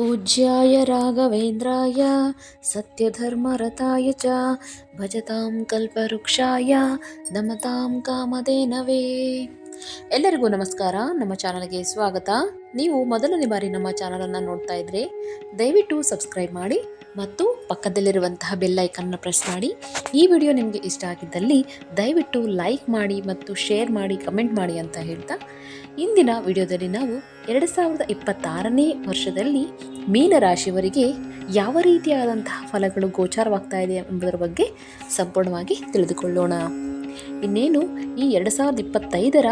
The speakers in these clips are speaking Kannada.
पूज्याय राघवेन्द्राय सत्यधर्मरताय च भजतां कल्पवृक्षाय नमतां कामदे ಎಲ್ಲರಿಗೂ ನಮಸ್ಕಾರ. ನಮ್ಮ ಚಾನಲ್ಗೆ ಸ್ವಾಗತ. ನೀವು ಮೊದಲನೇ ಬಾರಿ ನಮ್ಮ ಚಾನಲನ್ನು ನೋಡ್ತಾ ಇದ್ರೆ, ದಯವಿಟ್ಟು ಸಬ್ಸ್ಕ್ರೈಬ್ ಮಾಡಿ ಮತ್ತು ಪಕ್ಕದಲ್ಲಿರುವಂತಹ ಬೆಲ್ ಐಕನ್ನ ಪ್ರೆಸ್ ಮಾಡಿ. ಈ ವಿಡಿಯೋ ನಿಮಗೆ ಇಷ್ಟ ಆಗಿದ್ದಲ್ಲಿ ದಯವಿಟ್ಟು ಲೈಕ್ ಮಾಡಿ ಮತ್ತು ಶೇರ್ ಮಾಡಿ, ಕಮೆಂಟ್ ಮಾಡಿ ಅಂತ ಹೇಳ್ತಾ, ಇಂದಿನ ವಿಡಿಯೋದಲ್ಲಿ ನಾವು ಎರಡು ಸಾವಿರದ ಇಪ್ಪತ್ತಾರನೇ ವರ್ಷದಲ್ಲಿ ಮೀನರಾಶಿಯವರಿಗೆ ಯಾವ ರೀತಿಯಾದಂತಹ ಫಲಗಳು ಗೋಚಾರವಾಗ್ತಾ ಇದೆ ಎಂಬುದರ ಬಗ್ಗೆ ಸಂಪೂರ್ಣವಾಗಿ ತಿಳಿದುಕೊಳ್ಳೋಣ. ಇನ್ನೇನು ಈ ಎರಡು ಸಾವಿರದ ಇಪ್ಪತ್ತೈದರ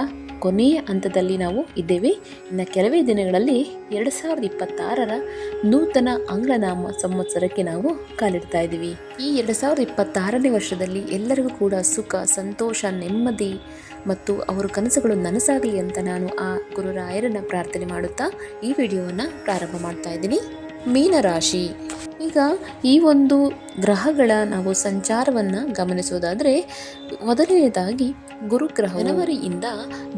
ಕೊನೆಯ ಹಂತದಲ್ಲಿ ನಾವು ಇದ್ದೇವೆ. ಇನ್ನು ಕೆಲವೇ ದಿನಗಳಲ್ಲಿ ಎರಡು ಸಾವಿರದ ಇಪ್ಪತ್ತಾರರ ನೂತನ ಆಂಗ್ಲನಾಮ ಸಂವತ್ಸರಕ್ಕೆ ನಾವು ಕಾಲಿಡ್ತಾ ಇದ್ದೀವಿ. ಈ ಎರಡು ಸಾವಿರದ ಇಪ್ಪತ್ತಾರನೇ ವರ್ಷದಲ್ಲಿ ಎಲ್ಲರಿಗೂ ಕೂಡ ಸುಖ, ಸಂತೋಷ, ನೆಮ್ಮದಿ ಮತ್ತು ಅವರ ಕನಸುಗಳು ನನಸಾಗಲಿ ಅಂತ ನಾನು ಆ ಗುರುರಾಯರನ್ನು ಪ್ರಾರ್ಥನೆ ಮಾಡುತ್ತಾ ಈ ವಿಡಿಯೋವನ್ನು ಪ್ರಾರಂಭ ಮಾಡ್ತಾ ಇದ್ದೀನಿ. ಮೀನರಾಶಿ. ಈಗ ಈ ಒಂದು ಗ್ರಹಗಳ ನಾವು ಸಂಚಾರವನ್ನು ಗಮನಿಸುವುದಾದರೆ ಮೊದಲನೇದಾಗಿ ಗುರುಗ್ರಹ ಜನವರಿಯಿಂದ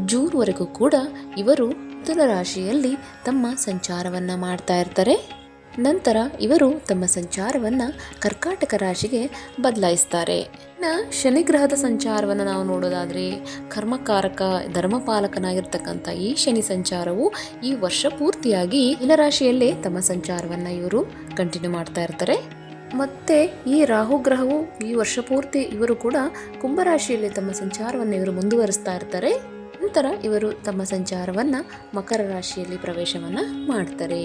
ಜೂನ್ವರೆಗೂ ಕೂಡ ಇವರು ಮಿಥುನ ರಾಶಿಯಲ್ಲಿ ತಮ್ಮ ಸಂಚಾರವನ್ನು ಮಾಡ್ತಾ ಇರ್ತಾರೆ. ನಂತರ ಇವರು ತಮ್ಮ ಸಂಚಾರವನ್ನು ಕರ್ಕಾಟಕ ರಾಶಿಗೆ ಬದಲಾಯಿಸ್ತಾರೆ. ಇನ್ನು ಶನಿಗ್ರಹದ ಸಂಚಾರವನ್ನು ನಾವು ನೋಡೋದಾದರೆ ಕರ್ಮಕಾರಕ, ಧರ್ಮಪಾಲಕನಾಗಿರ್ತಕ್ಕಂಥ ಈ ಶನಿ ಸಂಚಾರವು ಈ ವರ್ಷ ಪೂರ್ತಿಯಾಗಿ ರಾಶಿಯಲ್ಲೇ ತಮ್ಮ ಸಂಚಾರವನ್ನು ಇವರು ಕಂಟಿನ್ಯೂ ಮಾಡ್ತಾ ಇರ್ತಾರೆ. ಮತ್ತು ಈ ರಾಹು ಗ್ರಹವು ಈ ವರ್ಷ ಪೂರ್ತಿ ಇವರು ಕೂಡ ಕುಂಭರಾಶಿಯಲ್ಲಿ ತಮ್ಮ ಸಂಚಾರವನ್ನು ಇವರು ಮುಂದುವರಿಸ್ತಾ ಇರ್ತಾರೆ. ನಂತರ ಇವರು ತಮ್ಮ ಸಂಚಾರವನ್ನು ಮಕರ ರಾಶಿಯಲ್ಲಿ ಪ್ರವೇಶವನ್ನು ಮಾಡ್ತಾರೆ.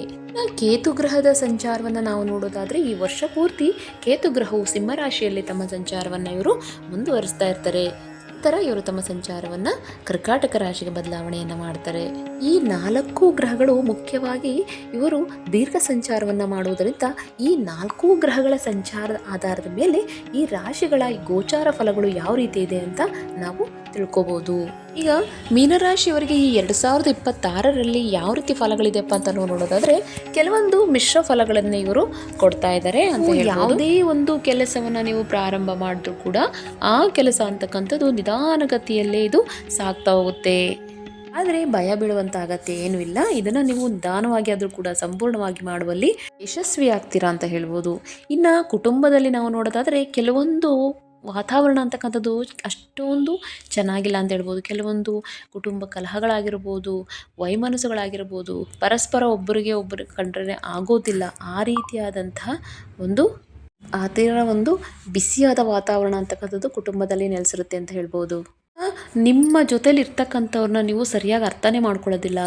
ಕೇತು ಗ್ರಹದ ಸಂಚಾರವನ್ನು ನಾವು ನೋಡೋದಾದರೆ ಈ ವರ್ಷ ಪೂರ್ತಿ ಕೇತು ಗ್ರಹವು ಸಿಂಹರಾಶಿಯಲ್ಲಿ ತಮ್ಮ ಸಂಚಾರವನ್ನು ಇವರು ಮುಂದುವರಿಸ್ತಾ ಇರ್ತಾರೆ. ನಂತರ ಇವರು ತಮ್ಮ ಸಂಚಾರವನ್ನು ಕರ್ಕಾಟಕ ರಾಶಿಗೆ ಬದಲಾವಣೆಯನ್ನು ಮಾಡ್ತಾರೆ. ಈ ನಾಲ್ಕು ಗ್ರಹಗಳು ಮುಖ್ಯವಾಗಿ ಇವರು ದೀರ್ಘ ಸಂಚಾರವನ್ನು ಮಾಡುವುದರಿಂದ ಈ ನಾಲ್ಕು ಗ್ರಹಗಳ ಸಂಚಾರದ ಆಧಾರದ ಮೇಲೆ ಈ ರಾಶಿಗಳ ಗೋಚಾರ ಫಲಗಳು ಯಾವ ರೀತಿ ಇದೆ ಅಂತ ನಾವು ತಿಳ್ಕೊಬೋದು. ಈಗ ಮೀನರಾಶಿಯವರಿಗೆ ಈ ಎರಡು ಸಾವಿರದ ಇಪ್ಪತ್ತಾರರಲ್ಲಿ ಯಾವ ರೀತಿ ಫಲಗಳಿದೆಪ್ಪ ಅಂತ ನೋಡೋದಾದ್ರೆ ಕೆಲವೊಂದು ಮಿಶ್ರ ಫಲಗಳನ್ನು ಇವರು ಕೊಡ್ತಾ ಇದ್ದಾರೆ ಅಂತ ಯಾವುದೇ ಒಂದು ಕೆಲಸವನ್ನು ನೀವು ಪ್ರಾರಂಭ ಮಾಡಿದ್ರು ಕೂಡ ಆ ಕೆಲಸ ಅಂತಕ್ಕಂಥದ್ದು ನಿಧಾನಗತಿಯಲ್ಲೇ ಇದು ಸಾಗ್ತಾ ಹೋಗುತ್ತೆ. ಆದರೆ ಭಯ ಬೀಳುವಂಥ ಅಗತ್ಯ ಏನೂ ಇಲ್ಲ. ಇದನ್ನು ನೀವು ನಿಧಾನವಾಗಿ ಆದರೂ ಕೂಡ ಸಂಪೂರ್ಣವಾಗಿ ಮಾಡುವಲ್ಲಿ ಯಶಸ್ವಿ ಆಗ್ತೀರಾ ಅಂತ ಹೇಳ್ಬೋದು. ಇನ್ನು ಕುಟುಂಬದಲ್ಲಿ ನಾವು ನೋಡೋದಾದರೆ ಕೆಲವೊಂದು ವಾತಾವರಣ ಅಂತಕ್ಕಂಥದ್ದು ಅಷ್ಟೊಂದು ಚೆನ್ನಾಗಿಲ್ಲ ಅಂತ ಹೇಳ್ಬೋದು. ಕೆಲವೊಂದು ಕುಟುಂಬ ಕಲಹಗಳಾಗಿರ್ಬೋದು, ವೈಮನಸ್ಸುಗಳಾಗಿರ್ಬೋದು, ಪರಸ್ಪರ ಒಬ್ಬರಿಗೆ ಒಬ್ಬರು ಕಂಡ್ರೆ ಆಗೋದಿಲ್ಲ. ಆ ರೀತಿಯಾದಂತಹ ಒಂದು, ಆ ಒಂದು ಬಿಸಿಯಾದ ವಾತಾವರಣ ಅಂತಕ್ಕಂಥದ್ದು ಕುಟುಂಬದಲ್ಲಿ ನೆಲೆಸಿರುತ್ತೆ ಅಂತ ಹೇಳ್ಬೋದು. ನಿಮ್ಮ ಜೊತೇಲಿ ಇರ್ತಕ್ಕಂಥವ್ರನ್ನ ನೀವು ಸರಿಯಾಗಿ ಅರ್ಥನೇ ಮಾಡ್ಕೊಳ್ಳೋದಿಲ್ಲ.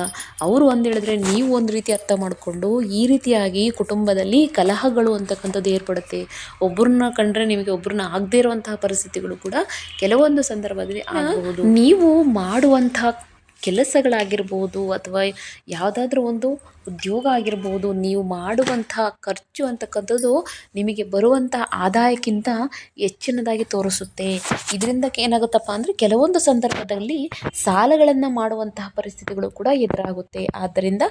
ಅವರು ಒಂದು ಹೇಳಿದ್ರೆ ನೀವು ಒಂದು ರೀತಿ ಅರ್ಥ ಮಾಡಿಕೊಂಡು ಈ ರೀತಿಯಾಗಿ ಕುಟುಂಬದಲ್ಲಿ ಕಲಹಗಳು ಅಂತಕ್ಕಂಥದ್ದು ಏರ್ಪಡುತ್ತೆ. ಒಬ್ಬರನ್ನ ಕಂಡ್ರೆ ನಿಮಗೆ ಒಬ್ಬರನ್ನ ಆಗದೇ ಇರುವಂತಹ ಪರಿಸ್ಥಿತಿಗಳು ಕೂಡ ಕೆಲವೊಂದು ಸಂದರ್ಭದಲ್ಲಿ ಆಗಬಹುದು. ನೀವು ಮಾಡುವಂತಹ ಕೆಲಸಗಳಾಗಿರ್ಬೋದು ಅಥವಾ ಯಾವುದಾದ್ರೂ ಒಂದು ಉದ್ಯೋಗ ಆಗಿರ್ಬೋದು, ನೀವು ಮಾಡುವಂಥ ಖರ್ಚು ಅಂತಕ್ಕಂಥದ್ದು ನಿಮಗೆ ಬರುವಂಥ ಆದಾಯಕ್ಕಿಂತ ಹೆಚ್ಚಿನದಾಗಿ ತೋರಿಸುತ್ತೆ. ಇದರಿಂದ ಏನಾಗುತ್ತಪ್ಪ ಅಂದರೆ ಕೆಲವೊಂದು ಸಂದರ್ಭದಲ್ಲಿ ಸಾಲಗಳನ್ನು ಮಾಡುವಂತಹ ಪರಿಸ್ಥಿತಿಗಳು ಕೂಡ ಎದುರಾಗುತ್ತೆ. ಆದ್ದರಿಂದ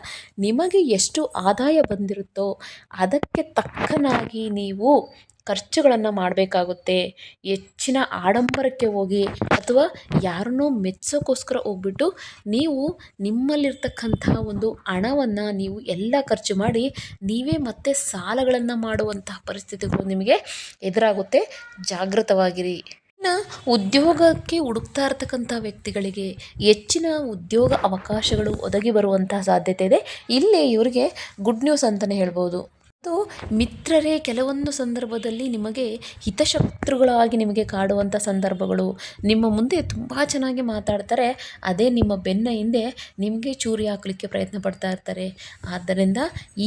ನಿಮಗೆ ಎಷ್ಟು ಆದಾಯ ಬಂದಿರುತ್ತೋ ಅದಕ್ಕೆ ತಕ್ಕನಾಗಿ ನೀವು ಖರ್ಚುಗಳನ್ನು ಮಾಡಬೇಕಾಗುತ್ತೆ. ಹೆಚ್ಚಿನ ಆಡಂಬರಕ್ಕೆ ಹೋಗಿ ಅಥವಾ ಯಾರನ್ನೂ ಮೆಚ್ಚೋಕ್ಕೋಸ್ಕರ ಹೋಗ್ಬಿಟ್ಟು ನೀವು ನಿಮ್ಮಲ್ಲಿರ್ತಕ್ಕಂತಹ ಒಂದು ಹಣವನ್ನು ನೀವು ಎಲ್ಲ ಖರ್ಚು ಮಾಡಿ ನೀವೇ ಮತ್ತೆ ಸಾಲಗಳನ್ನು ಮಾಡುವಂತಹ ಪರಿಸ್ಥಿತಿಗಳು ನಿಮಗೆ ಎದುರಾಗುತ್ತೆ. ಜಾಗೃತವಾಗಿರಿ ಇನ್ನು ಉದ್ಯೋಗಕ್ಕೆ ಹುಡುಕ್ತಾ ಇರ್ತಕ್ಕಂಥ ವ್ಯಕ್ತಿಗಳಿಗೆ ಹೆಚ್ಚಿನ ಉದ್ಯೋಗ ಅವಕಾಶಗಳು ಒದಗಿ ಬರುವಂತಹ ಸಾಧ್ಯತೆ ಇದೆ. ಇಲ್ಲಿ ಇವರಿಗೆ ಗುಡ್ ನ್ಯೂಸ್ ಅಂತಲೇ ಹೇಳ್ಬೋದು. ಮತ್ತು ಮಿತ್ರರೇ ಕೆಲವೊಂದು ಸಂದರ್ಭದಲ್ಲಿ ನಿಮಗೆ ಹಿತಶತ್ರುಗಳಾಗಿ ನಿಮಗೆ ಕಾಡುವಂಥ ಸಂದರ್ಭಗಳು. ನಿಮ್ಮ ಮುಂದೆ ತುಂಬ ಚೆನ್ನಾಗಿ ಮಾತಾಡ್ತಾರೆ, ಅದೇ ನಿಮ್ಮ ಬೆನ್ನ ಹಿಂದೆ ನಿಮಗೆ ಚೂರಿ ಹಾಕಲಿಕ್ಕೆ ಪ್ರಯತ್ನ ಪಡ್ತಾ ಇರ್ತಾರೆ. ಆದ್ದರಿಂದ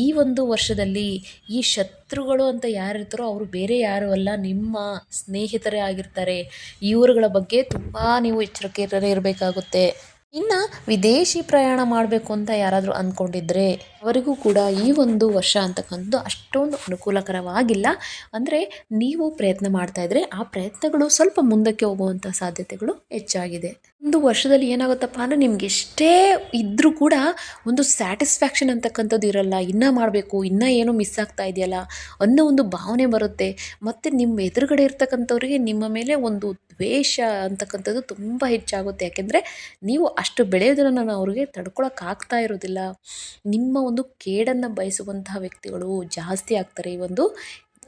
ಈ ಒಂದು ವರ್ಷದಲ್ಲಿ ಈ ಶತ್ರುಗಳು ಅಂತ ಯಾರಿರ್ತಾರೋ ಅವರು ಬೇರೆ ಯಾರು ಅಲ್ಲ, ನಿಮ್ಮ ಸ್ನೇಹಿತರೇ ಆಗಿರ್ತಾರೆ. ಇವರುಗಳ ಬಗ್ಗೆ ತುಂಬ ನೀವು ಎಚ್ಚರಿಕೆ ಇರಬೇಕಾಗುತ್ತೆ. ಇನ್ನು ವಿದೇಶಿ ಪ್ರಯಾಣ ಮಾಡಬೇಕು ಅಂತ ಯಾರಾದರೂ ಅಂದ್ಕೊಂಡಿದ್ರೆ ಅವರಿಗೂ ಕೂಡ ಈ ಒಂದು ವರ್ಷ ಅಂತಕ್ಕಂಥದ್ದು ಅಷ್ಟೊಂದು ಅನುಕೂಲಕರವಾಗಿಲ್ಲ. ಅಂದರೆ ನೀವು ಪ್ರಯತ್ನ ಮಾಡ್ತಾ ಇದ್ದರೆ ಆ ಪ್ರಯತ್ನಗಳು ಸ್ವಲ್ಪ ಮುಂದಕ್ಕೆ ಹೋಗುವಂಥ ಸಾಧ್ಯತೆಗಳು ಹೆಚ್ಚಾಗಿದೆ. ಒಂದು ವರ್ಷದಲ್ಲಿ ಏನಾಗುತ್ತಪ್ಪ ಅಂದರೆ ನಿಮ್ಗೆ ಎಷ್ಟೇ ಇದ್ದರೂ ಕೂಡ ಒಂದು ಸ್ಯಾಟಿಸ್ಫ್ಯಾಕ್ಷನ್ ಅಂತಕ್ಕಂಥದ್ದು ಇರಲ್ಲ. ಇನ್ನೂ ಮಾಡಬೇಕು, ಇನ್ನೂ ಏನೋ ಮಿಸ್ ಆಗ್ತಾ ಇದೆಯಲ್ಲ ಅನ್ನೋ ಒಂದು ಭಾವನೆ ಬರುತ್ತೆ. ಮತ್ತು ನಿಮ್ಮ ಎದುರುಗಡೆ ಇರ್ತಕ್ಕಂಥವ್ರಿಗೆ ನಿಮ್ಮ ಮೇಲೆ ಒಂದು ದ್ವೇಷ ಅಂತಕ್ಕಂಥದ್ದು ತುಂಬ ಹೆಚ್ಚಾಗುತ್ತೆ. ಯಾಕೆಂದರೆ ನೀವು ಅಷ್ಟು ಬೆಳೆಯೋದನ್ನು ನಾನು ಅವ್ರಿಗೆ ತಡ್ಕೊಳಕ್ಕಾಗ್ತಾ ಇರೋದಿಲ್ಲ ನಿಮ್ಮ ಒಂದು ಕೇಡನ್ನು ಬಯಸುವಂತಹ ವ್ಯಕ್ತಿಗಳು ಜಾಸ್ತಿ ಆಗ್ತಾರೆ ಈ ಒಂದು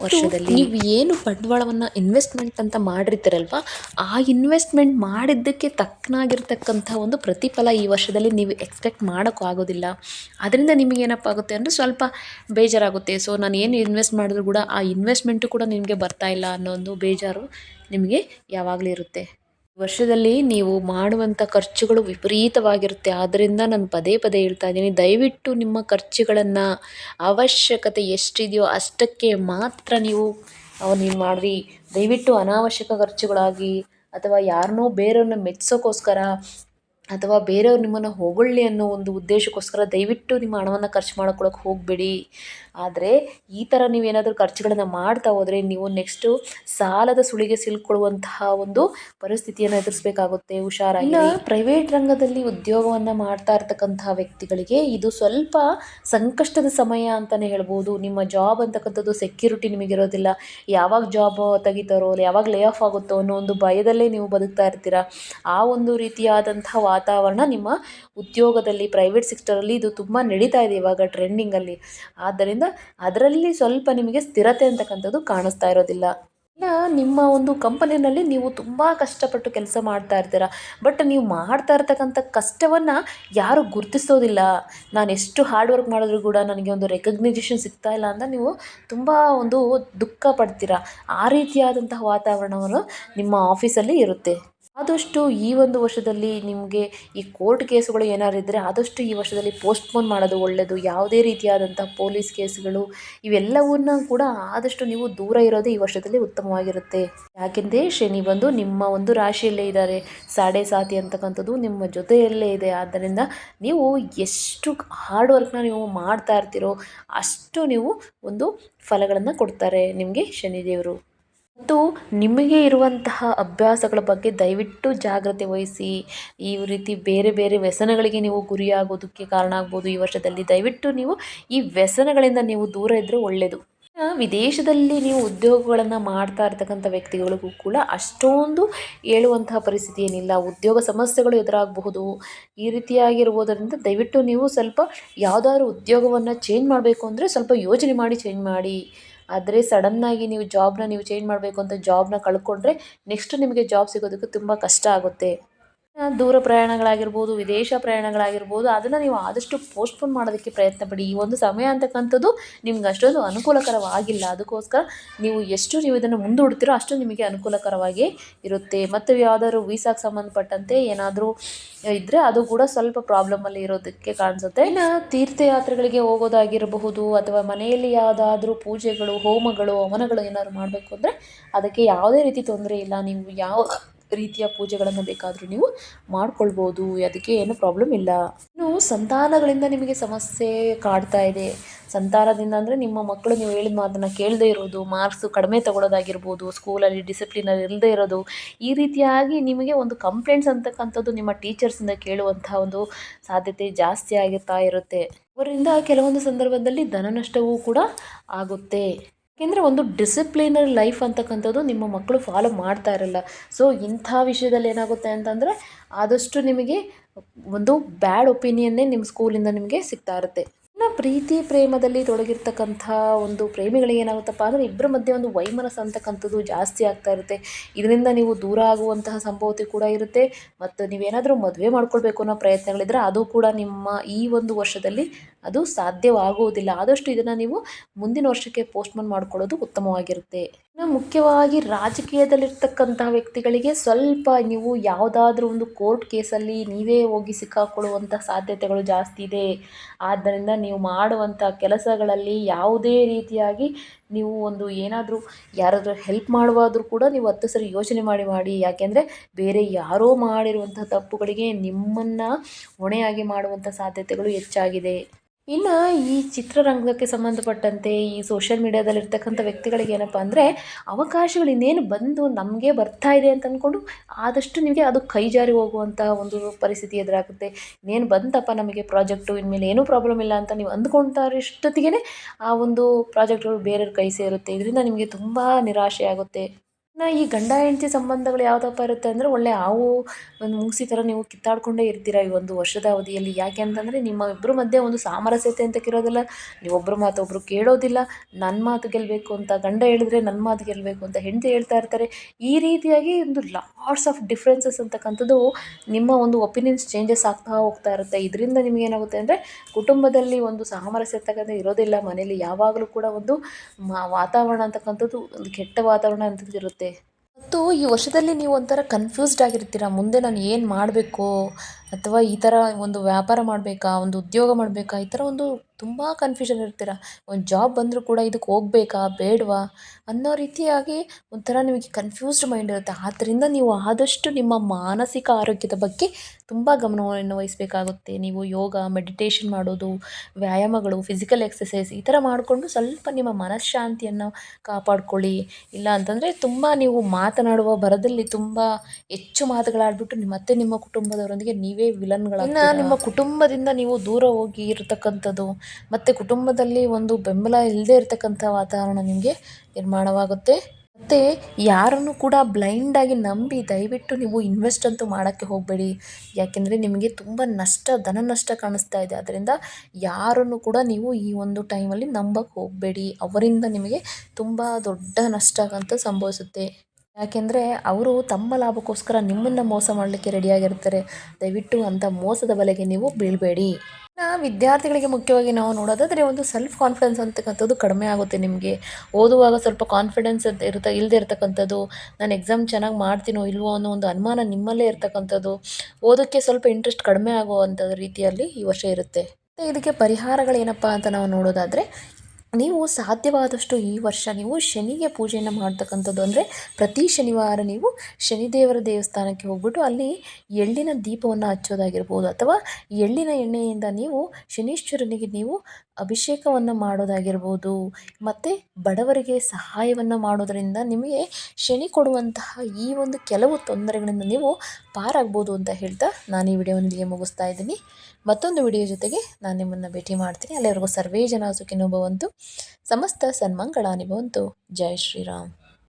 ವರ್ಷದಲ್ಲಿ. ನೀವು ಏನು ಬಂಡವಾಳವನ್ನು ಇನ್ವೆಸ್ಟ್ಮೆಂಟ್ ಅಂತ ಮಾಡಿರ್ತೀರಲ್ವ ಆ ಇನ್ವೆಸ್ಟ್ಮೆಂಟ್ ಮಾಡಿದ್ದಕ್ಕೆ ತಕ್ಕನಾಗಿರ್ತಕ್ಕಂಥ ಒಂದು ಪ್ರತಿಫಲ ಈ ವರ್ಷದಲ್ಲಿ ನೀವು ಎಕ್ಸ್ಪೆಕ್ಟ್ ಮಾಡೋಕ್ಕೂ ಆಗೋದಿಲ್ಲ. ಅದರಿಂದ ನಿಮಗೇನಪ್ಪ ಆಗುತ್ತೆ ಅಂದರೆ ಸ್ವಲ್ಪ ಬೇಜಾರಾಗುತ್ತೆ. ಸೊ ನಾನು ಏನು ಇನ್ವೆಸ್ಟ್ ಮಾಡಿದ್ರು ಕೂಡ ಆ ಇನ್ವೆಸ್ಟ್ಮೆಂಟು ಕೂಡ ನಿಮಗೆ ಬರ್ತಾ ಇಲ್ಲ ಅನ್ನೋ ಒಂದು ಬೇಜಾರು ನಿಮಗೆ ಯಾವಾಗಲೂ ಇರುತ್ತೆ. ವರ್ಷದಲ್ಲಿ ನೀವು ಮಾಡುವಂಥ ಖರ್ಚುಗಳು ವಿಪರೀತವಾಗಿರುತ್ತೆ. ಆದ್ದರಿಂದ ನಾನು ಪದೇ ಪದೇ ಹೇಳ್ತಾ ಇದ್ದೀನಿ, ದಯವಿಟ್ಟು ನಿಮ್ಮ ಖರ್ಚುಗಳನ್ನು ಅವಶ್ಯಕತೆ ಎಷ್ಟಿದೆಯೋ ಅಷ್ಟಕ್ಕೆ ಮಾತ್ರ ನೀವು ನೀವು ಮಾಡಿರಿ. ದಯವಿಟ್ಟು ಅನಾವಶ್ಯಕ ಖರ್ಚುಗಳಾಗಿ ಅಥವಾ ಯಾರನ್ನೋ ಬೇರೆಯವ್ರನ್ನ ಮೆಚ್ಚಿಸೋಕ್ಕೋಸ್ಕರ ಅಥವಾ ಬೇರೆಯವ್ರು ನಿಮ್ಮನ್ನು ಹೊಗಳಿ ಅನ್ನೋ ಒಂದು ಉದ್ದೇಶಕ್ಕೋಸ್ಕರ ದಯವಿಟ್ಟು ನಿಮ್ಮ ಹಣವನ್ನು ಖರ್ಚು ಮಾಡ್ಕೊಳಕ್ಕೆ ಹೋಗಬೇಡಿ. ಆದರೆ ಈ ಥರ ನೀವೇನಾದರೂ ಖರ್ಚುಗಳನ್ನು ಮಾಡ್ತಾ ಹೋದರೆ ನೀವು ನೆಕ್ಸ್ಟು ಸಾಲದ ಸುಳಿಗೆ ಸಿಲ್ಕೊಳ್ಳುವಂತಹ ಒಂದು ಪರಿಸ್ಥಿತಿಯನ್ನು ಎದುರಿಸಬೇಕಾಗುತ್ತೆ, ಹುಷಾರಾಗಿ. ಪ್ರೈವೇಟ್ ರಂಗದಲ್ಲಿ ಉದ್ಯೋಗವನ್ನು ಮಾಡ್ತಾ ಇರ್ತಕ್ಕಂತಹ ವ್ಯಕ್ತಿಗಳಿಗೆ ಇದು ಸ್ವಲ್ಪ ಸಂಕಷ್ಟದ ಸಮಯ ಅಂತಲೇ ಹೇಳ್ಬೋದು. ನಿಮ್ಮ ಜಾಬ್ ಅಂತಕ್ಕಂಥದ್ದು ಸೆಕ್ಯೂರಿಟಿ ನಿಮಗಿರೋದಿಲ್ಲ. ಯಾವಾಗ ಜಾಬ್ ತೆಗಿತಾರೋ ಯಾವಾಗ ಲೇ ಆಫ್ ಆಗುತ್ತೋ ಅನ್ನೋ ಒಂದು ಭಯದಲ್ಲೇ ನೀವು ಬದುಕ್ತಾ ಇರ್ತೀರ? ಆ ಒಂದು ರೀತಿಯಾದಂತಹ ವಾತಾವರಣ ನಿಮ್ಮ ಉದ್ಯೋಗದಲ್ಲಿ ಪ್ರೈವೇಟ್ ಸೆಕ್ಟರಲ್ಲಿ ಇದು ತುಂಬ ನಡೀತಾ ಇದೆ ಇವಾಗ ಟ್ರೆಂಡಿಂಗಲ್ಲಿ ಆದ್ದರಿಂದ ಅದರಲ್ಲಿ ಸ್ವಲ್ಪ ನಿಮಗೆ ಸ್ಥಿರತೆ ಅಂತಕ್ಕಂಥದ್ದು ಕಾಣಿಸ್ತಾ ಇರೋದಿಲ್ಲ. ನಿಮ್ಮ ಒಂದು ಕಂಪನಿನಲ್ಲಿ ನೀವು ತುಂಬ ಕಷ್ಟಪಟ್ಟು ಕೆಲಸ ಮಾಡ್ತಾ ಇರ್ತೀರ. ಬಟ್ ನೀವು ಮಾಡ್ತಾ ಇರ್ತಕ್ಕಂಥ ಕಷ್ಟವನ್ನು ಯಾರು ಗುರುತಿಸೋದಿಲ್ಲ. ನಾನು ಎಷ್ಟು ಹಾರ್ಡ್ ವರ್ಕ್ ಮಾಡಿದ್ರು ಕೂಡ ನನಗೆ ಒಂದು ರೆಕಗ್ನೈಜೇಷನ್ ಸಿಗ್ತಾ ಇಲ್ಲ ಅಂತ ನೀವು ತುಂಬ ಒಂದು ದುಃಖ ಪಡ್ತೀರ. ಆ ರೀತಿಯಾದಂತಹ ವಾತಾವರಣವನ್ನು ನಿಮ್ಮ ಆಫೀಸಲ್ಲಿ ಇರುತ್ತೆ. ಆದಷ್ಟು ಈ ಒಂದು ವರ್ಷದಲ್ಲಿ ನಿಮಗೆ ಈ ಕೋರ್ಟ್ ಕೇಸುಗಳು ಏನಾದ್ರು ಇದ್ದರೆ ಆದಷ್ಟು ಈ ವರ್ಷದಲ್ಲಿ ಪೋಸ್ಟ್ಪೋನ್ ಮಾಡೋದು ಒಳ್ಳೆಯದು ಯಾವುದೇ ರೀತಿಯಾದಂಥ ಪೊಲೀಸ್ ಕೇಸುಗಳು ಇವೆಲ್ಲವನ್ನ ಕೂಡ ಆದಷ್ಟು ನೀವು ದೂರ ಇರೋದು ಈ ವರ್ಷದಲ್ಲಿ ಉತ್ತಮವಾಗಿರುತ್ತೆ. ಯಾಕೆಂದರೆ ಶನಿ ಬಂದು ನಿಮ್ಮ ಒಂದು ರಾಶಿಯಲ್ಲೇ ಇದ್ದಾರೆ. ಸಾಡೆ ಸಾತಿ ಅಂತಕ್ಕಂಥದ್ದು ನಿಮ್ಮ ಜೊತೆಯಲ್ಲೇ ಇದೆ. ಆದ್ದರಿಂದ ನೀವು ಎಷ್ಟು ಹಾರ್ಡ್ ವರ್ಕ್ನ ನೀವು ಮಾಡ್ತಾ ಇರ್ತೀರೋ ಅಷ್ಟು ನೀವು ಒಂದು ಫಲಗಳನ್ನು ಕೊಡ್ತಾರೆ ನಿಮಗೆ ಶನಿದೇವರು. ಮತ್ತು ನಿಮಗೆ ಇರುವಂತಹ ಅಭ್ಯಾಸಗಳ ಬಗ್ಗೆ ದಯವಿಟ್ಟು ಜಾಗ್ರತೆ ವಹಿಸಿ. ಈ ರೀತಿ ಬೇರೆ ಬೇರೆ ವ್ಯಸನಗಳಿಗೆ ನೀವು ಗುರಿಯಾಗೋದಕ್ಕೆ ಕಾರಣ ಆಗ್ಬೋದು ಈ ವರ್ಷದಲ್ಲಿ. ದಯವಿಟ್ಟು ನೀವು ಈ ವ್ಯಸನಗಳಿಂದ ನೀವು ದೂರ ಇದ್ದರೆ ಒಳ್ಳೆಯದು ವಿದೇಶದಲ್ಲಿ ನೀವು ಉದ್ಯೋಗಗಳನ್ನು ಮಾಡ್ತಾ ಇರ್ತಕ್ಕಂಥ ವ್ಯಕ್ತಿಗಳಿಗೂ ಕೂಡ ಅಷ್ಟೊಂದು ಹೇಳುವಂತಹ ಪರಿಸ್ಥಿತಿ ಏನಿಲ್ಲ. ಉದ್ಯೋಗ ಸಮಸ್ಯೆಗಳು ಎದುರಾಗಬಹುದು. ಈ ರೀತಿಯಾಗಿರುವುದರಿಂದ ದಯವಿಟ್ಟು ನೀವು ಸ್ವಲ್ಪ ಯಾವುದಾದ್ರು ಉದ್ಯೋಗವನ್ನು ಚೇಂಜ್ ಮಾಡಬೇಕು ಅಂದರೆ ಸ್ವಲ್ಪ ಯೋಜನೆ ಮಾಡಿ ಚೇಂಜ್ ಮಾಡಿ. ಆದರೆ ಸಡನ್ನಾಗಿ ನೀವು ಜಾಬ್ನ ನೀವು ಚೇಂಜ್ ಮಾಡಬೇಕು ಅಂತ ಜಾಬ್ನ ಕಳ್ಕೊಂಡ್ರೆ ನೆಕ್ಸ್ಟ್ ನಿಮಗೆ ಜಾಬ್ ಸಿಗೋದಕ್ಕೆ ತುಂಬ ಕಷ್ಟ ಆಗುತ್ತೆ. ದೂರ ಪ್ರಯಾಣಗಳಾಗಿರ್ಬೋದು, ವಿದೇಶ ಪ್ರಯಾಣಗಳಾಗಿರ್ಬೋದು, ಅದನ್ನು ನೀವು ಆದಷ್ಟು ಪೋಸ್ಟ್ಪೋನ್ ಮಾಡೋದಕ್ಕೆ ಪ್ರಯತ್ನ ಪಡಿ. ಈ ಒಂದು ಸಮಯ ಅಂತಕ್ಕಂಥದ್ದು ನಿಮ್ಗೆ ಅಷ್ಟೊಂದು ಅನುಕೂಲಕರವಾಗಿಲ್ಲ. ಅದಕ್ಕೋಸ್ಕರ ನೀವು ಎಷ್ಟು ನೀವು ಇದನ್ನು ಮುಂದೂಡ್ತೀರೋ ಅಷ್ಟು ನಿಮಗೆ ಅನುಕೂಲಕರವಾಗಿ ಇರುತ್ತೆ. ಮತ್ತು ಯಾವುದಾದ್ರು ವೀಸಾಗೆ ಸಂಬಂಧಪಟ್ಟಂತೆ ಏನಾದರೂ ಇದ್ದರೆ ಅದು ಕೂಡ ಸ್ವಲ್ಪ ಪ್ರಾಬ್ಲಮಲ್ಲಿ ಇರೋದಕ್ಕೆ ಕಾಣಿಸುತ್ತೆ. ಇನ್ನು ತೀರ್ಥಯಾತ್ರೆಗಳಿಗೆ ಹೋಗೋದಾಗಿರಬಹುದು, ಅಥವಾ ಮನೆಯಲ್ಲಿ ಯಾವುದಾದ್ರೂ ಪೂಜೆಗಳು, ಹೋಮಗಳು ಹವನಗಳು ಏನಾದ್ರು ಮಾಡಬೇಕು ಅಂದರೆ ಅದಕ್ಕೆ ಯಾವುದೇ ರೀತಿ ತೊಂದರೆ ಇಲ್ಲ. ನೀವು ಯಾವ ರೀತಿಯ ಪೂಜೆಗಳನ್ನು ಬೇಕಾದರೂ ನೀವು ಮಾಡ್ಕೊಳ್ಬೋದು, ಅದಕ್ಕೆ ಏನು ಪ್ರಾಬ್ಲಮ್ ಇಲ್ಲ. ಇನ್ನು ಸಂತಾನಗಳಿಂದ ನಿಮಗೆ ಸಮಸ್ಯೆ ಕಾಡ್ತಾ ಇದೆ. ಸಂತಾನದಿಂದ ಅಂದರೆ ನಿಮ್ಮ ಮಕ್ಕಳು ನೀವು ಹೇಳಿದ ಮಾತನ್ನು ಕೇಳದೇ ಇರೋದು ಮಾರ್ಕ್ಸು ಕಡಿಮೆ ತಗೊಳ್ಳೋದಾಗಿರ್ಬೋದು ಸ್ಕೂಲಲ್ಲಿ ಡಿಸಿಪ್ಲಿನಲ್ಲಿ ಇಲ್ಲದೇ ಇರೋದು, ಈ ರೀತಿಯಾಗಿ ನಿಮಗೆ ಒಂದು ಕಂಪ್ಲೇಂಟ್ಸ್ ಅಂತಕ್ಕಂಥದ್ದು ನಿಮ್ಮ ಟೀಚರ್ಸಿಂದ ಕೇಳುವಂಥ ಒಂದು ಸಾಧ್ಯತೆ ಜಾಸ್ತಿ ಆಗಿರ್ತಾ ಇರುತ್ತೆ. ಅವರಿಂದ ಕೆಲವೊಂದು ಸಂದರ್ಭದಲ್ಲಿ ಧನ ನಷ್ಟವೂ ಕೂಡ ಆಗುತ್ತೆ. ಯಾಕೆಂದರೆ ಒಂದು ಡಿಸಿಪ್ಲಿನರ್ ಲೈಫ್ ಅಂತಕ್ಕಂಥದ್ದು ನಿಮ್ಮ ಮಕ್ಕಳು ಫಾಲೋ ಮಾಡ್ತಾ ಇರಲ್ಲ. ಸೊ ಇಂಥ ವಿಷಯದಲ್ಲಿ ಏನಾಗುತ್ತೆ ಅಂತಂದರೆ ಆದಷ್ಟು ನಿಮಗೆ ಒಂದು ಬ್ಯಾಡ್ ಒಪಿನಿಯನ್ನೇ ನಿಮ್ಮ ಸ್ಕೂಲಿಂದ ನಿಮಗೆ ಸಿಗ್ತಾ ಇರುತ್ತೆ. ಇನ್ನು ಪ್ರೀತಿ ಪ್ರೇಮದಲ್ಲಿ ತೊಡಗಿರ್ತಕ್ಕಂಥ ಒಂದು ಪ್ರೇಮಿಗಳಿಗೆ ಏನಾಗುತ್ತಪ್ಪ ಅಂದರೆ ಇಬ್ಬರ ಮಧ್ಯೆ ಒಂದು ವೈಮನಸ್ ಅಂತಕ್ಕಂಥದ್ದು ಜಾಸ್ತಿ ಆಗ್ತಾ ಇರುತ್ತೆ. ಇದರಿಂದ ನೀವು ದೂರ ಆಗುವಂತಹ ಸಂಭವತೆ ಕೂಡ ಇರುತ್ತೆ. ಮತ್ತು ನೀವೇನಾದರೂ ಮದುವೆ ಮಾಡ್ಕೊಳ್ಬೇಕು ಅನ್ನೋ ಪ್ರಯತ್ನಗಳಿದ್ರೆ ಅದು ಕೂಡ ನಿಮ್ಮ ಈ ಒಂದು ವರ್ಷದಲ್ಲಿ ಅದು ಸಾಧ್ಯವಾಗುವುದಿಲ್ಲ. ಆದಷ್ಟು ಇದನ್ನು ನೀವು ಮುಂದಿನ ವರ್ಷಕ್ಕೆ ಪೋಸ್ಟ್ಪೋನ್ ಮಾಡ್ಕೊಳ್ಳೋದು ಉತ್ತಮವಾಗಿರುತ್ತೆ. ಇನ್ನು ಮುಖ್ಯವಾಗಿ ರಾಜಕೀಯದಲ್ಲಿರ್ತಕ್ಕಂತಹ ವ್ಯಕ್ತಿಗಳಿಗೆ ಸ್ವಲ್ಪ ನೀವು ಯಾವುದಾದ್ರೂ ಒಂದು ಕೋರ್ಟ್ ಕೇಸಲ್ಲಿ ನೀವೇ ಹೋಗಿ ಸಿಕ್ಕಾಕೊಳ್ಳುವಂಥ ಸಾಧ್ಯತೆಗಳು ಜಾಸ್ತಿ ಇದೆ. ಆದ್ದರಿಂದ ನೀವು ಮಾಡುವಂಥ ಕೆಲಸಗಳಲ್ಲಿ ಯಾವುದೇ ರೀತಿಯಾಗಿ ನೀವು ಒಂದು ಏನಾದರೂ ಯಾರಾದರೂ ಹೆಲ್ಪ್ ಮಾಡುವಾದರೂ ಕೂಡ ನೀವು ಹತ್ತು ಸರಿ ಯೋಚನೆ ಮಾಡಿ ಮಾಡಿ. ಯಾಕೆಂದರೆ ಬೇರೆ ಯಾರೋ ಮಾಡಿರುವಂಥ ತಪ್ಪುಗಳಿಗೆ ನಿಮ್ಮನ್ನು ಹೊಣೆಯಾಗಿ ಮಾಡುವಂಥ ಸಾಧ್ಯತೆಗಳು ಹೆಚ್ಚಾಗಿದೆ. ಇನ್ನು ಈ ಚಿತ್ರರಂಗಕ್ಕೆ ಸಂಬಂಧಪಟ್ಟಂತೆ ಈ ಸೋಷಿಯಲ್ ಮೀಡ್ಯಾದಲ್ಲಿರ್ತಕ್ಕಂಥ ವ್ಯಕ್ತಿಗಳಿಗೆ ಏನಪ್ಪ ಅಂದರೆ ಅವಕಾಶಗಳು ಇನ್ನೇನು ಬಂದು ನಮಗೆ ಬರ್ತಾ ಇದೆ ಅಂತ ಅಂದ್ಕೊಂಡು ಆದಷ್ಟು ನಿಮಗೆ ಅದು ಕೈ ಜಾರಿ ಹೋಗುವಂಥ ಒಂದು ಪರಿಸ್ಥಿತಿ ಎದುರಾಗುತ್ತೆ. ಇನ್ನೇನು ಬಂತಪ್ಪ ನಮಗೆ ಪ್ರಾಜೆಕ್ಟು ಇನ್ಮೇಲೆ ಏನೂ ಪ್ರಾಬ್ಲಮ್ ಇಲ್ಲ ಅಂತ ನೀವು ಅಂದ್ಕೊಳ್ತಾ ಇರೋಷ್ಟೊತ್ತಿಗೆ ಆ ಒಂದು ಪ್ರಾಜೆಕ್ಟ್ಗಳು ಬೇರೆಯವ್ರ ಕೈ ಸೇರುತ್ತೆ. ಇದರಿಂದ ನಿಮಗೆ ತುಂಬ ನಿರಾಶೆ ಆಗುತ್ತೆ. ಇನ್ನು ಈ ಗಂಡ ಹೆಂಡತಿ ಸಂಬಂಧಗಳು ಯಾವುದಪ್ಪ ಇರುತ್ತೆ ಅಂದರೆ ಒಳ್ಳೆ ಹಾವು ಒಂದು ಮುಗಿಸಿ ಥರ ನೀವು ಕಿತ್ತಾಡಿಕೊಂಡೇ ಇರ್ತೀರ ಈ ಒಂದು ವರ್ಷದ ಅವಧಿಯಲ್ಲಿ. ಯಾಕೆ ಅಂತಂದರೆ ನಿಮ್ಮ ಇಬ್ಬರ ಮಧ್ಯೆ ಒಂದು ಸಾಮರಸ್ಯತೆ ಅಂತ ಕಿರೋದಲ್ಲ. ನೀವು ಒಬ್ಬರ ಮಾತು ಒಬ್ಬರು ಕೇಳೋದಿಲ್ಲ. ನನ್ನ ಮಾತು ಗೆಲ್ಲಬೇಕು ಅಂತ ಗಂಡ ಹೇಳಿದ್ರೆ ನನ್ನ ಮಾತು ಗೆಲ್ಲಬೇಕು ಅಂತ ಹೆಂಡತಿ ಹೇಳ್ತಾ ಇರ್ತಾರೆ. ಈ ರೀತಿಯಾಗಿ ಒಂದು ಲಾಟ್ಸ್ ಆಫ್ ಡಿಫ್ರೆನ್ಸಸ್ ಅಂತಕ್ಕಂಥದ್ದು ನಿಮ್ಮ ಒಂದು ಒಪಿನಿಯನ್ಸ್ ಚೇಂಜಸ್ ಆಗ್ತಾ ಹೋಗ್ತಾ ಇರುತ್ತೆ. ಇದರಿಂದ ನಿಮ್ಗೆ ಏನಾಗುತ್ತೆ ಅಂದರೆ ಕುಟುಂಬದಲ್ಲಿ ಒಂದು ಸಾಮರಸ್ಯ ಅಂತಕ್ಕಂಥ ಇರೋದಿಲ್ಲ. ಮನೇಲಿ ಯಾವಾಗಲೂ ಕೂಡ ಒಂದು ವಾತಾವರಣ ಅಂತಕ್ಕಂಥದ್ದು ಒಂದು ಕೆಟ್ಟ ವಾತಾವರಣ ಅಂತದ್ದು ಇರುತ್ತೆ. ಮತ್ತು ಈ ವರ್ಷದಲ್ಲಿ ನೀವು ಒಂಥರ ಕನ್ಫ್ಯೂಸ್ಡ್ ಆಗಿರ್ತೀರ? ಮುಂದೆ ನಾನು ಏನು ಮಾಡಬೇಕು? ಅಥವಾ ಈ ಥರ ಒಂದು ವ್ಯಾಪಾರ ಮಾಡಬೇಕಾ, ಒಂದು ಉದ್ಯೋಗ ಮಾಡಬೇಕಾ, ಈ ಥರ ಒಂದು ತುಂಬ ಕನ್ಫ್ಯೂಷನ್ ಇರ್ತೀರ? ಒಂದು ಜಾಬ್ ಬಂದರೂ ಕೂಡ ಇದಕ್ಕೆ ಹೋಗ್ಬೇಕಾ, ಬೇಡವಾ? ಅನ್ನೋ ರೀತಿಯಾಗಿ ಒಂಥರ ನಿಮಗೆ ಕನ್ಫ್ಯೂಸ್ಡ್ ಮೈಂಡ್ ಇರುತ್ತೆ. ಆದ್ದರಿಂದ ನೀವು ಆದಷ್ಟು ನಿಮ್ಮ ಮಾನಸಿಕ ಆರೋಗ್ಯದ ಬಗ್ಗೆ ತುಂಬ ಗಮನವನ್ನು ವಹಿಸಬೇಕಾಗುತ್ತೆ. ನೀವು ಯೋಗ ಮೆಡಿಟೇಷನ್ ಮಾಡೋದು, ವ್ಯಾಯಾಮಗಳು ಫಿಸಿಕಲ್ ಎಕ್ಸಸೈಸ್ ಈ ಥರ ಮಾಡಿಕೊಂಡು ಸ್ವಲ್ಪ ನಿಮ್ಮ ಮನಃಶಾಂತಿಯನ್ನು ಕಾಪಾಡಿಕೊಳ್ಳಿ. ಇಲ್ಲ ಅಂತಂದರೆ ತುಂಬ ನೀವು ಮಾತನಾಡುವ ಭರದಲ್ಲಿ ತುಂಬ ಹೆಚ್ಚು ಮಾತುಗಳಾಡ್ಬಿಟ್ಟು ನಿಮ್ಮ ಮತ್ತೆ ನಿಮ್ಮ ಕುಟುಂಬದವರೊಂದಿಗೆ ನೀವೇ ವಿಲನ್ಗಳು ಇನ್ನು ನಿಮ್ಮ ಕುಟುಂಬದಿಂದ ನೀವು ದೂರ ಹೋಗಿ ಇರತಕ್ಕಂಥದ್ದು, ಮತ್ತು ಕುಟುಂಬದಲ್ಲಿ ಒಂದು ಬೆಂಬಲ ಇಲ್ಲದೆ ಇರತಕ್ಕಂಥ ವಾತಾವರಣ ನಿಮಗೆ ನಿರ್ಮಾಣವಾಗುತ್ತೆ. ಮತ್ತು ಯಾರನ್ನು ಕೂಡ ಬ್ಲೈಂಡಾಗಿ ನಂಬಿ ದಯವಿಟ್ಟು ನೀವು ಇನ್ವೆಸ್ಟ್ ಅಂತೂ ಮಾಡೋಕ್ಕೆ ಹೋಗಬೇಡಿ. ಯಾಕೆಂದರೆ ನಿಮಗೆ ತುಂಬ ನಷ್ಟ, ಧನ ನಷ್ಟ ಕಾಣಿಸ್ತಾ ಇದೆ. ಅದರಿಂದ ಯಾರನ್ನು ಕೂಡ ನೀವು ಈ ಒಂದು ಟೈಮಲ್ಲಿ ನಂಬಕ್ಕೆ ಹೋಗಬೇಡಿ. ಅವರಿಂದ ನಿಮಗೆ ತುಂಬ ದೊಡ್ಡ ನಷ್ಟ ಅಂತ ಸಂಭವಿಸುತ್ತೆ. ಯಾಕೆಂದರೆ ಅವರು ತಮ್ಮ ಲಾಭಕ್ಕೋಸ್ಕರ ನಿಮ್ಮನ್ನು ಮೋಸ ಮಾಡಲಿಕ್ಕೆ ರೆಡಿಯಾಗಿರ್ತಾರೆ ದಯವಿಟ್ಟು ಅಂಥ ಮೋಸದ ಬಲೆಗೆ ನೀವು ಬೀಳಬೇಡಿ. ವಿದ್ಯಾರ್ಥಿಗಳಿಗೆ ಮುಖ್ಯವಾಗಿ ನಾವು ನೋಡೋದಾದರೆ ಒಂದು ಸೆಲ್ಫ್ ಕಾನ್ಫಿಡೆನ್ಸ್ ಅಂತಕ್ಕಂಥದ್ದು ಕಡಿಮೆ ಆಗುತ್ತೆ ನಿಮಗೆ. ಓದುವಾಗ ಸ್ವಲ್ಪ ಕಾನ್ಫಿಡೆನ್ಸ್ ಅಂತ ಇರುತ್ತೆ ಇಲ್ಲದೆ ಇರ್ತಕ್ಕಂಥದ್ದು, ನಾನು ಎಕ್ಸಾಮ್ ಚೆನ್ನಾಗಿ ಮಾಡ್ತೀನೋ ಇಲ್ವೋ ಅನ್ನೋ ಒಂದು ಅನುಮಾನ ನಿಮ್ಮಲ್ಲೇ ಇರತಕ್ಕಂಥದ್ದು, ಓದೋಕ್ಕೆ ಸ್ವಲ್ಪ ಇಂಟ್ರೆಸ್ಟ್ ಕಡಿಮೆ ಆಗುವಂಥ ರೀತಿಯಲ್ಲಿ ಈ ವರ್ಷ ಇರುತ್ತೆ. ಮತ್ತು ಇದಕ್ಕೆ ಪರಿಹಾರಗಳೇನಪ್ಪ ಅಂತ ನಾವು ನೋಡೋದಾದರೆ ನೀವು ಸಾಧ್ಯವಾದಷ್ಟು ಈ ವರ್ಷ ನೀವು ಶನಿಗೆ ಪೂಜೆಯನ್ನು ಮಾಡ್ತಕ್ಕಂಥದ್ದು ಅಂದರೆ ಪ್ರತಿ ಶನಿವಾರ ನೀವು ಶನಿದೇವರ ದೇವಸ್ಥಾನಕ್ಕೆ ಹೋಗ್ಬಿಟ್ಟು ಅಲ್ಲಿ ಎಳ್ಳಿನ ದೀಪವನ್ನು ಹಚ್ಚೋದಾಗಿರ್ಬೋದು ಅಥವಾ ಎಳ್ಳಿನ ಎಣ್ಣೆಯಿಂದ ನೀವು ಶನೀಶ್ವರನಿಗೆ ನೀವು ಅಭಿಷೇಕವನ್ನು ಮಾಡೋದಾಗಿರ್ಬೋದು, ಮತ್ತು ಬಡವರಿಗೆ ಸಹಾಯವನ್ನು ಮಾಡೋದರಿಂದ ನಿಮಗೆ ಶನಿ ಕೊಡುವಂತಹ ಈ ಒಂದು ಕೆಲವು ತೊಂದರೆಗಳಿಂದ ನೀವು ಪಾರಾಗ್ಬೋದು ಅಂತ ಹೇಳ್ತಾ ನಾನು ಈ ವಿಡಿಯೋವನ್ನು ಮುಗಿಸ್ತಾ ಇದ್ದೀನಿ. ಮತ್ತೊಂದು ವಿಡಿಯೋ ಜೊತೆಗೆ ನಾನು ನಿಮ್ಮನ್ನು ಭೇಟಿ ಮಾಡ್ತೀನಿ. ಅಲ್ಲಿವರೆಗೂ ಸರ್ವೇ ಜನ ಸುಖಿನೋ ಭವಂತು ಸಮಸ್ತ ಸನ್ಮಂಗಳ ಭವಂತು ಜೈ ಶ್ರೀರಾಮ್.